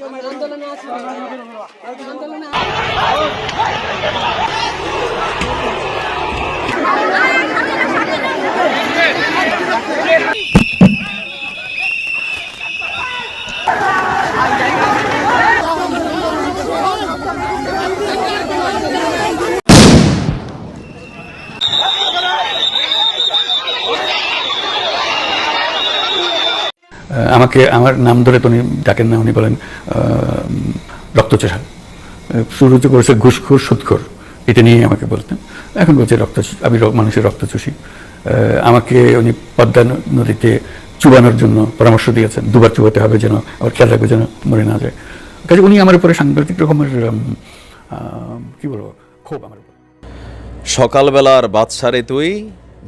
আন্দোলনে আছি আন্দোলনে আমাকে আমার নাম ধরে তো উনি ডাকেন না, উনি বলেন রক্তচোষা শুরুতে করেছে ঘুষখোর সুদখোর এটা নিয়ে আমাকে বলতেন। এখন বলছে রক্ত আমি মানুষের রক্তচোষী আমাকে উনি পদ্মা নদীতে চুবানোর জন্য পরামর্শ দিয়েছেন, দুবার চুবাতে হবে যেন, আবার খেয়াল রাখবে যেন মরে না যায়। কাজে উনি আমার উপরে সাংঘাতিক রকমের কি বলব, ক্ষোভ আমার সকালবেলার বাদশারে তুই,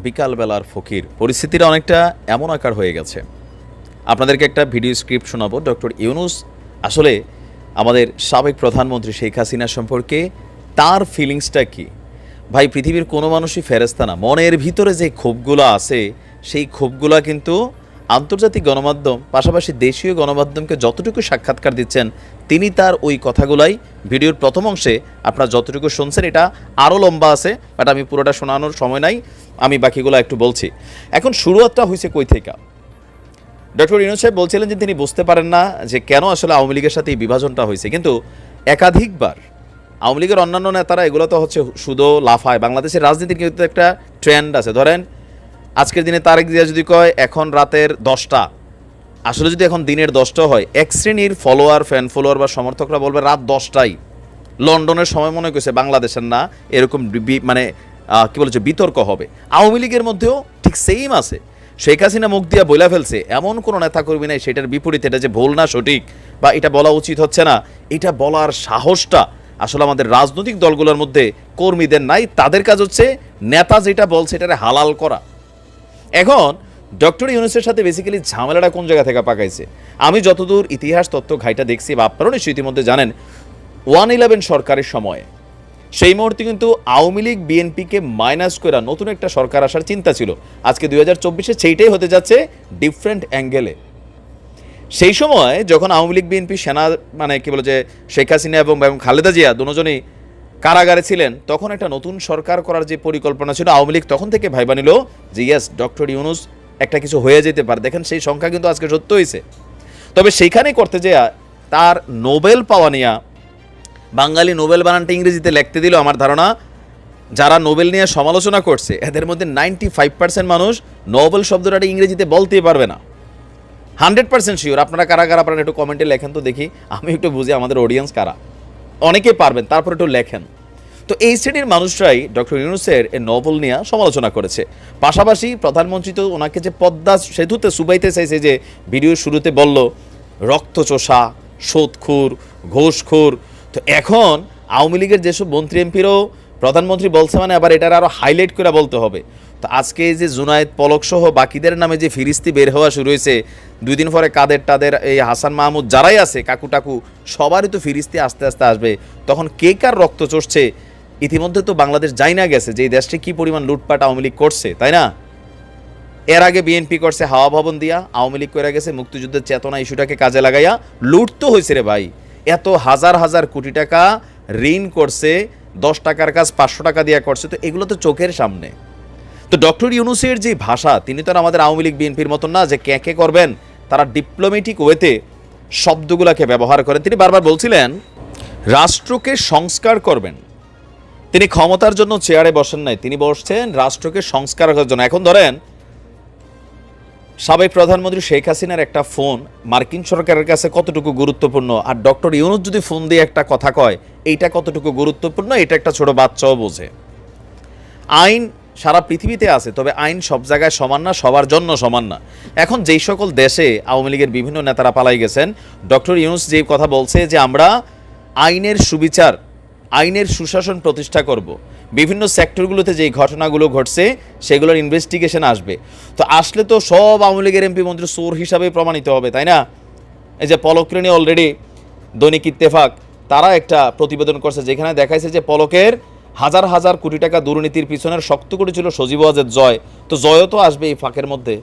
বিকালবেলার ফকির। পরিস্থিতিটা অনেকটা এমন আকার হয়ে গেছে। আপনাদেরকে একটা ভিডিও স্ক্রিপ্ট শোনাবো। ডক্টর ইউনুস, আসলে আমাদের সাবেক প্রধানমন্ত্রী শেখ হাসিনা সম্পর্কে তার ফিলিংসটা কি? ভাই, পৃথিবীর কোনো মানুষই ফেরেস্তা না। মনের ভিতরে যে ক্ষোভগুলো আছে, সেই ক্ষোভগুলা কিন্তু আন্তর্জাতিক গণমাধ্যম, পাশাপাশি দেশীয় গণমাধ্যমকে যতটুকু সাক্ষাৎকার দিচ্ছেন, তিনি তার ওই কথাগুলাই ভিডিওর প্রথম অংশে আপনারা যতটুকু শুনছেন, এটা আরও লম্বা আছে, বাট আমি পুরোটা শোনানোর সময় নাই, আমি বাকিগুলো একটু বলছি। এখন শুরুয়াতটা হয়েছে কই থেকে? ডক্টর ইউনুস সাহেব বলছিলেন যে তিনি বুঝতে পারেন না যে কেন আসলে আওয়ামী লীগের সাথে এই বিভাজনটা হয়েছে। কিন্তু একাধিকবার আওয়ামী লীগের অন্যান্য নেতারা, এগুলো তো হচ্ছে শুধু লাফায়। বাংলাদেশের রাজনীতির কিন্তু একটা ট্রেন্ড আছে। ধরেন, আজকের দিনে তারেক জিয়া যদি কয়, এখন রাতের দশটা, আসলে যদি এখন দিনের দশটা হয়, এক শ্রেণির ফলোয়ার ফ্যান ফলোয়ার বা সমর্থকরা বলবে রাত দশটাই। লন্ডনের সময় মনে করছে বাংলাদেশের না, এরকম মানে কি বলেছে বিতর্ক হবে। আওয়ামী লীগের মধ্যেও ঠিক সেম আছে। শেখ হাসিনা মুখ দিয়া বইলা ফেলছে, এমন কোনো নেতা কর্মী নাই, সেটার বিপরীতে এটা যে ভুল না সঠিক, বা এটা বলা উচিত হচ্ছে না, এটা বলার সাহসটা আসলে আমাদের রাজনৈতিক দলগুলোর মধ্যে কর্মীদের নাই, তাদের কাজ হচ্ছে নেতা যেটা বলছে এটারে হালাল করা। এখন, ডক্টর ইউনুসের সাথে বেসিক্যালি ঝামেলাটা কোন জায়গা থেকে পাকাইছে? আমি যতদূর ইতিহাস তত্ত্ব ঘাইটা দেখছি, বা আপনারাও নিশ্চয়ই ইতিমধ্যে জানেন, ওয়ান ইলেভেন সরকারের সময়ে সেই মুহূর্তে কিন্তু আওয়ামী লীগ বিএনপিকে মাইনাস করে নতুন একটা সরকার আসার চিন্তা ছিল। আজকে দুই হাজার চব্বিশে সেইটাই হতে যাচ্ছে ডিফারেন্ট অ্যাঙ্গেলে সেই সময় যখন আওয়ামী লীগ বিএনপি সেনা মানে কি বলে যে, শেখ হাসিনা এবং এবং খালেদা জিয়া দুজনেই কারাগারে ছিলেন, তখন একটা নতুন সরকার করার যে পরিকল্পনা ছিল আওয়ামী লীগ তখন থেকে ভাইবা নিল যে ইয়াস ডক্টর ইউনুস একটা কিছু হয়ে যেতে পারে। দেখেন সেই সংখ্যা কিন্তু আজকে সত্য হয়েছে তবে সেইখানেই করতে যে তার নোবেল পাওয়া নিয়া বাঙালি নোবেল বানানটা ইংরেজিতে লিখতে দিল আমার ধারণা। যারা নোবেল নিয়ে সমালোচনা করছে, এদের মধ্যে নাইনটি ফাইভ পার্সেন্ট মানুষ নোবেল শব্দটা ইংরেজিতে বলতেই পারবে না। হান্ড্রেড পার্সেন্ট শিওর আপনারা কারা কারা আপনারা একটু কমেন্টে লেখেন তো দেখি, আমি একটু বুঝি আমাদের অডিয়েন্স কারা। অনেকে পারবেন, তারপর একটু লেখেন। তো এই শ্রেণির মানুষরাই ডক্টর ইউনুসের এই নভেল নিয়ে সমালোচনা করেছে। পাশাপাশি প্রধানমন্ত্রী তো ওনাকে যে পদ্মা সেতুতে সুবাইতে চাইছে যে ভিডিও শুরুতে বলল, রক্তচোষা, সোদখুর, ঘোষখুর তো এখন আওয়ামী লীগের যেসব মন্ত্রী, এমপিরও প্রধানমন্ত্রী বলছে মানে আবার এটার আরও হাইলাইট করে বলতে হবে। তো আজকে যে জুনায়েদ পলক সহ বাকিদের নামে যে ফিরিস্তি বের হওয়া শুরু হয়েছে, দুই দিন পরে কাদের টাদের এই হাসান মাহমুদ যারাই আছে, কাকু টাকু, সবারই তো ফিরিস্তি আস্তে আস্তে আসবে। তখন কে কার রক্ত চড়ছে? ইতিমধ্যে তো বাংলাদেশ যাই না গেছে যে এই দেশটি কী পরিমাণ লুটপাট আওয়ামী লীগ করছে, তাই না? এর আগে বিএনপি করছে হাওয়া ভবন দিয়া, আওয়ামী লীগ করে গেছে মুক্তিযুদ্ধের চেতনা ইস্যুটাকে কাজে লাগাইয়া লুট তো হয়েছে রে ভাই। এত হাজার হাজার কোটি টাকা ঋণ করছে, দশ টাকার কাজ পাঁচশো টাকা দিয়া করছে, তো এগুলো তো চোখের সামনে। তো ডক্টর ইউনুসের যে ভাষা, তিনি তো আমাদের আওয়ামী লীগ, বিএনপির মতন না, যে কে কে করবেন, তারা ডিপ্লোমেটিক ওয়েতে শব্দগুলোকে ব্যবহার করেন। তিনি বারবার বলছিলেন, রাষ্ট্রকে সংস্কার করবেন। তিনি ক্ষমতার জন্য চেয়ারে বসেন নাই, তিনি বসছেন রাষ্ট্রকে সংস্কার করার জন্য। এখন ধরেন সাবেক প্রধানমন্ত্রী শেখ হাসিনার একটা ফোন মার্কিন সরকারের কাছে কতটুকু গুরুত্বপূর্ণ? আর ডক্টর ইউনুস যদি ফোন দিয়ে একটা কথা কয়, এইটা কতটুকু গুরুত্বপূর্ণ? এটা একটা ছোট বাচ্চাও বোঝে। আইন সারা পৃথিবীতে আছে, তবে আইন সব জায়গায় সমান না, সবার জন্য সমান না। এখন যেই সকল দেশে আওয়ামী লীগের বিভিন্ন নেতারা পালাই গেছেন, ডক্টর ইউনুস যে কথা বলছে যে আমরা আইনের সুবিচার, আইনের সুশাসন প্রতিষ্ঠা করব বিভিন্ন সেক্টরগুলোতে যেই ঘটনাগুলো ঘটছে, সেগুলোর ইনভেস্টিগেশন আসবে। তো আসলে তো সব আওয়ামী লীগের এমপি মন্ত্রী চোর হিসাবে প্রমাণিত হবে, তাই না? এই যে পলকরেণী অলরেডি দৈনিক ইত্তেফাক, তারা একটা প্রতিবেদন করছে যেখানে দেখাইছে যে পলকের হাজার হাজার কোটি টাকা দুর্নীতির পিছনের শক্ত করে ছিল সজীব ওয়াজের জয়। তো জয়ও তো আসবে এই ফাঁকের মধ্যে।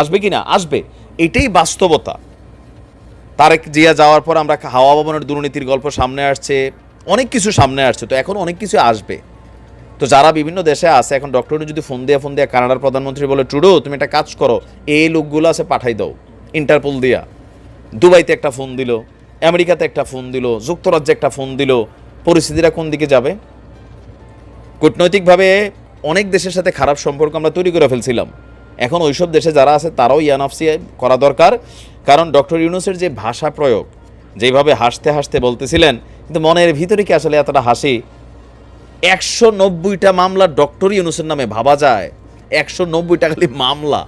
আসবে কি না? আসবে। এটাই বাস্তবতা। তারেক জিয়া যাওয়ার পর আমরা হাওয়া ভবনের দুর্নীতির গল্প সামনে আসছে, অনেক কিছু সামনে আসছে, তো এখন অনেক কিছু আসবে। তো যারা বিভিন্ন দেশে আছে, এখন ডক্টর যদি ফোন দিয়ে ফোন দিয়ে কানাডার প্রধানমন্ত্রী বলে টুডো তুমি একটা কাজ করো, এই লোকগুলো আছে পাঠাই দাও। ইন্টারপোল দিয়া। দুবাইতে একটা ফোন দিল, আমেরিকাতে একটা ফোন দিল, যুক্তরাজ্যে একটা ফোন দিল। পরিস্থিতিটা কোন দিকে যাবে? কূটনৈতিকভাবে অনেক দেশের সাথে খারাপ সম্পর্ক আমরা তৈরি করে ফেলছিলাম। এখন ওইসব দেশে যারা আছে, তারাও ইয়ানফসি করা দরকার। কারণ ডক্টর ইউনুসের যে ভাষা প্রয়োগ, যেভাবে হাসতে হাসতে বলতেছিলেন, কিন্তু মনের ভিতরে কি আসলে এতটা হাসি? একশো নব্বইটা মামলা ডক্টর ইউনুসের নামে ভাবা যায়। একশো নব্বইটা খালি মামলা।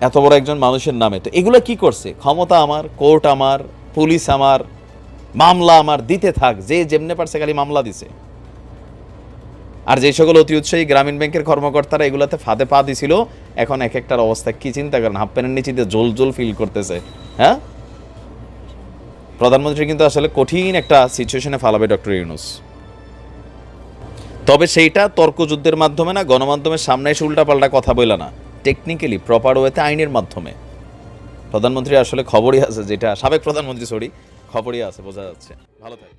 এত বড় একজন মানুষের নামে। তো এগুলো কি করছে? ক্ষমতা আমার, কোর্ট আমার, পুলিশ আমার, মামলা আমার, দিতে থাক, যে যেমনে পারছে খালি মামলা দিছে। আর যে সকল অতি উৎসাহী গ্রামীণ ব্যাংকের কর্মকর্তারা এগুলাতে ফাঁদে পা দিছিল, এখন এক একটার অবস্থা কি চিন্তা করেন? হাফ প্যান্টের নিচে জোল জোল ফিল করতেছে হ্যাঁ? প্রধানমন্ত্রী কিন্তু আসলে কঠিন একটা সিচুয়েশনে ফালাবে ডক্টর ইউনুস। তবে সেইটা তর্কযুদ্ধের মাধ্যমে না, গণমাধ্যমের সামনে এসে উল্টাপাল্টা কথা বলে না। টেকনিক্যালি প্রপার ওয়েতে আইনের মাধ্যমে। প্রধানমন্ত্রী আসলে খবরই আছে যেটা, সাবেক প্রধানমন্ত্রী সরি খবরই আছে, বোঝা যাচ্ছে। ভালো থাকে